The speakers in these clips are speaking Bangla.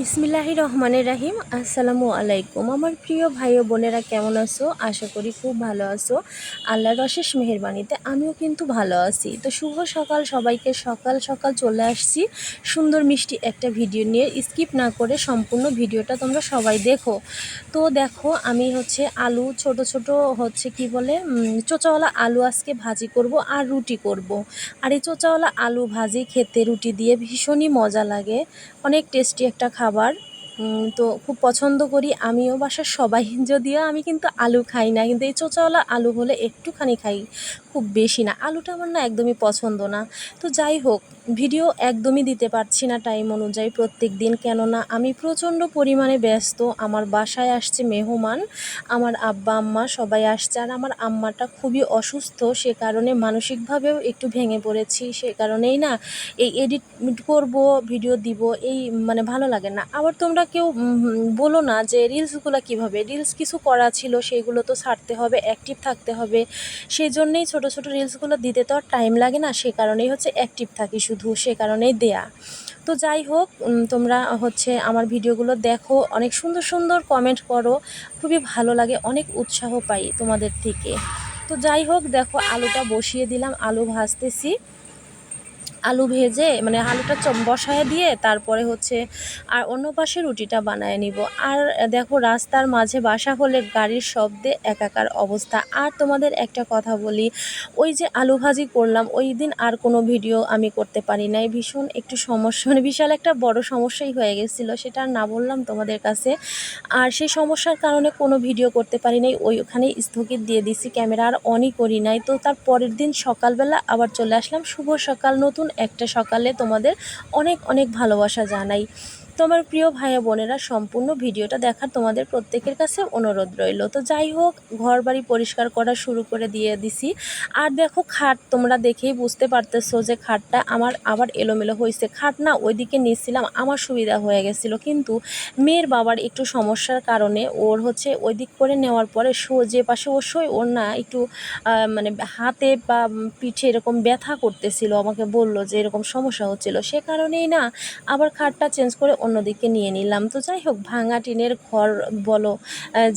বিসমিল্লাহি রহমানের রাহিম। আসসালামু আলাইকুম। আমার প্রিয় ভাই ও বোনেরা, কেমন আছো? আশা করি খুব ভালো আছো। আল্লাহর অশেষ মেহেরবানিতে আমিও কিন্তু ভালো আছি। তো শুভ সকাল সবাইকে। সকাল সকাল চলে আসছি সুন্দর মিষ্টি একটা ভিডিও নিয়ে। স্কিপ না করে সম্পূর্ণ ভিডিওটা তোমরা সবাই দেখো। তো দেখো, আমি হচ্ছে আলু, ছোট ছোট হচ্ছে কি বলে চোচাওয়ালা আলু আজকে ভাজি করব আর রুটি করব। আর এই চোচাওয়ালা আলু ভাজি, খেতে রুটি দিয়ে ভীষণই মজা লাগে। অনেক টেস্টি একটা খাবার তো খুব পছন্দ করি আমিও বাসার সবাই। যদিও আমি কিন্তু আলু খাই না, কিন্তু এই চোঁচাওয়ালা আলু হলে একটুখানি খাই। খুব বেশি না। আলুটা আমার না একদমই পছন্দ না। তো যাই হোক, ভিডিও একদমই দিতে পারছি না টাইম অনুযায়ী প্রত্যেক দিন। কেননা আমি প্রচণ্ড পরিমাণে ব্যস্ত। আমার বাসায় আসছে মেহমান, আমার আব্বা, আম্মা সবাই আসছে। আর আমার আম্মাটা খুবই অসুস্থ, সে কারণে মানসিকভাবেও একটু ভেঙে পড়েছি। সে কারণেই না এই এডিট করব ভিডিও দিব, এই মানে ভালো লাগে না। আবার তোমরা কেউ বলো না যে রিলসগুলো কীভাবে? রিলস কিছু করা ছিল সেইগুলো তো ছাড়তে হবে অ্যাক্টিভ থাকতে হবে। সেই জন্যেই ছোটো ছোটো রিলসগুলো দিতে তো আর টাইম লাগে না, সে কারণেই হচ্ছে অ্যাক্টিভ থাকি শুধু, সে কারণেই দেয়া। তো যাই হোক তোমরা হচ্ছে আমার ভিডিওগুলো দেখো, অনেক সুন্দর সুন্দর কমেন্ট করো, খুবই ভালো লাগে, অনেক উৎসাহ পাই তোমাদের থেকে। তো যাই হোক, দেখো আলুটা বসিয়ে দিলাম, আলু ভাজতেছি। আলু ভেজে মানে আলুটা বসায় দিয়ে তারপরে হচ্ছে আর অন্য পাশে রুটিটা বানায় নিব। আর দেখো রাস্তার মাঝে বাসা হলে গাড়ির শব্দে একাকার অবস্থা। আর তোমাদের একটা কথা বলি, ওই যে আলু ভাজি করলাম, ওই দিন আর কোনো ভিডিও আমি করতে পারি নাই। ভীষণ একটু সমস্যা মানে বিশাল একটা বড় সমস্যাই হয়ে গেছিল, সেটা না বললাম তোমাদের কাছে। আর সেই সমস্যার কারণে কোনো ভিডিও করতে পারি নাই, ওই ওখানেই স্থগিত দিয়ে দিছি, ক্যামেরা আর অনই করি নাই। তো তার পরের দিন সকালবেলা আবার চলে আসলাম। শুভ সকাল, নতুন একটা সকালে তোমাদের অনেক অনেক ভালোবাসা জানাই। তোমার প্রিয় ভাই বোনেরা, সম্পূর্ণ ভিডিওটা দেখার তোমাদের প্রত্যেকের কাছে অনুরোধ রইল। তো যাই হোক ঘর বাড়ি পরিষ্কার করা শুরু করে দিয়ে দিছি। আর দেখো খাট তোমরা দেখেই বুঝতে পারতেছো যে খাটটা আমার আবার এলোমেলো হয়েছে খাট না ওইদিকে নিয়েছিলাম আমার সুবিধা হয়ে গেছিল। কিন্তু মেয়ের বাবার একটু সমস্যার কারণে ওর হচ্ছে ওই দিক করে নেওয়ার পরে শো যে পাশে শোয় ওর না একটু মানে হাতে বা পিঠে এরকম ব্যথা করতেছিল, আমাকে বলল যে এরকম সমস্যা হচ্ছিল। সে কারণেই না আবার খাটটা চেঞ্জ করে অন্যদিকে নিয়ে নিলাম। তো যাই হোক, ভাঙা টিনের ঘর বলো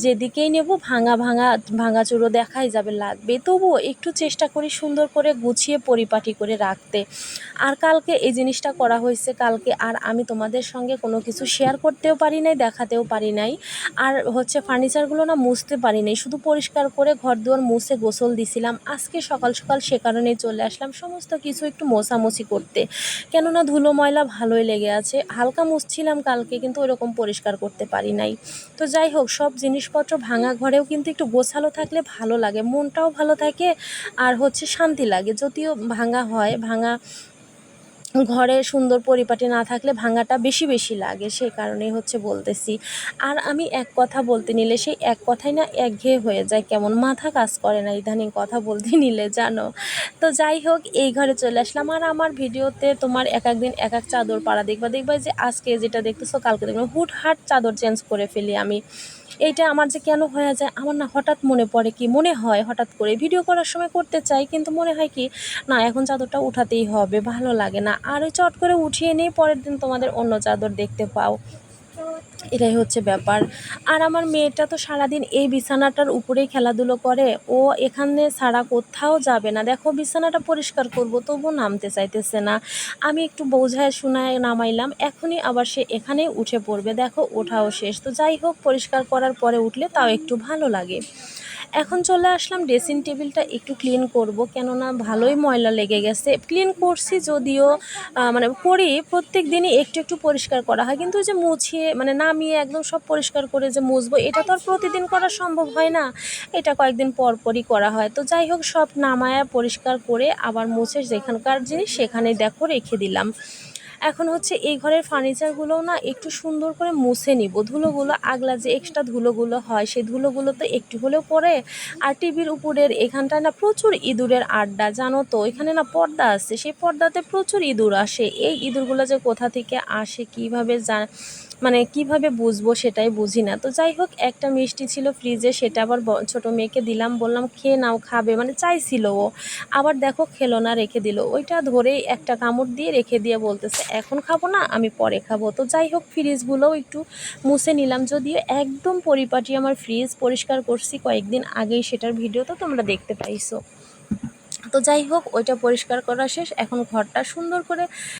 যেদিকেই নেব ভাঙা ভাঙা ভাঙাচুরো দেখাই যাবে লাগবে। তবুও একটু চেষ্টা করি সুন্দর করে গুছিয়ে পরিপাটি করে রাখতে। আর কালকে এই জিনিসটা করা হয়েছে কালকে, আর আমি তোমাদের সঙ্গে কোনো কিছু শেয়ার করতেও পারি নাই, দেখাতেও পারি নাই। আর হচ্ছে ফার্নিচারগুলো না মুছতে পারি নাই, শুধু পরিষ্কার করে ঘর দুয়ার মুছে গোসল দিছিলাম। আজকে সকাল সকাল সে কারণেই চলে আসলাম, সমস্ত কিছু একটু মোছামুছি করতে। কেননা ধুলো ময়লা ভালোই লেগে আছে, হালকা মুছছিলাম কালকে, কিন্তু ওরকম পরিষ্কার করতে পারি নাই। তো যাই হোক, সব জিনিসপত্র ভাঙা ঘরেও কিন্তু একটু গোছালো থাকলে ভালো লাগে, মনটাও ভালো থাকে আর হচ্ছে শান্তি লাগে। যদিও ভাঙা হয়, ভাঙা ঘরে সুন্দর পরিপাটি না থাকলে ভাঙাটা বেশি বেশি লাগে সেই কারণেই হচ্ছে বলতেছি। আর আমি এক কথা বলতে নিলে সেই এক কথাই না একঘেয়ে হয়ে যায়, কেমন মাথা কাজ করে না ইদানিং কথা বলতে নিলে, জানো? তো যাই হোক, এই ঘরে চলে আসলাম। আর আমার ভিডিওতে তোমার এক একদিন এক এক চাদর পাড়া দেখবা দেখবা যে আজকে যেটা দেখতেছো, কালকে দেখবে। হুট হাট চাদর চেঞ্জ করে ফেলি আমি। এইটা আমার যে কেন হয়ে যায়, আমার না হঠাৎ মনে পড়ে কি, মনে হয় হঠাৎ করে। ভিডিও করার সময় করতে চাই, কিন্তু মনে হয় কি, না, এখন চাদরটা উঠাতেই হবে, ভালো লাগে না। আর চট করে উঠিয়ে নিয়ে পরের দিন তোমাদের অন্য চাদর দেখতে পাও। এটাই হচ্ছে ব্যাপার। আর আমার মেয়েটা তো সারাদিন এই বিছানাটার উপরেই খেলাধুলো করে। ও এখানে সারা কোথাও যাবে না। দেখো, বিছানাটা পরিষ্কার করব তবু নামতে চাইতেছে না। আমি একটু বোঝায় শোনায় নামাইলাম, এখনই আবার সে এখানেই উঠে পড়বে। দেখো, ওঠাও শেষ। তো যাই হোক, পরিষ্কার করার পরে উঠলে তাও একটু ভালো লাগে। এখন চলে আসলাম ড্রেসিং টেবিলটা একটু ক্লিন করব, কেননা ভালোই ময়লা লেগে গেছে। ক্লিন করছি যদিও মানে করি প্রত্যেক দিনই একটু একটু পরিষ্কার করা হয়, কিন্তু যে মুছিয়ে মানে নামিয়ে একদম সব পরিষ্কার করে যে মুছবো, এটা তো আর প্রতিদিন করা সম্ভব হয় না। এটা কয়েকদিন পর পরই করা হয়। তো যাই হোক, সব নামায়া পরিষ্কার করে আবার মুছে যেখানকার জিনিস, সেখানে দেখো রেখে দিলাম। এখন হচ্ছে এই ঘরের ফার্নিচারগুলোও না একটু সুন্দর করে মুছে নিব। ধুলোগুলো আগলা যে এক্সট্রা ধুলোগুলো হয়, সেই ধুলোগুলো তো একটু হলেও পরে। আর টিভির উপরের এখানটায় না প্রচুর ইঁদুরের আড্ডা, জানো তো? এখানে না পর্দা আছে, সেই পর্দাতে প্রচুর ইঁদুর আসে। এই ইঁদুরগুলো যে কোথা থেকে আসে, কীভাবে জা মানে কীভাবে বুঝব সেটাই বুঝি না। তো যাই হোক একটা মিষ্টি ছিল ফ্রিজে সেটা আবার ছোট মেয়েকে দিলাম, বললাম, খেয়ে নাও, খাবে। মানে চাইছিল ও। আবার দেখো, খেলো না, রেখে দিল। ওইটা ধরেই একটা কামড় দিয়ে রেখে দিয়ে বলতেছে, এখন খাব না, আমি পরে খাব। তো যাই হোক ফ্রিজগুলোও একটু মুছে নিলাম। যদিও একদম পরিপাটি আমার ফ্রিজ পরিষ্কার করছি কয়েকদিন আগেই সেটার ভিডিও তো তোমরা দেখতে পাইছো। তো যাই হোক ওইটা পরিষ্কার করা শেষ। এখন ঘরটা সুন্দর করে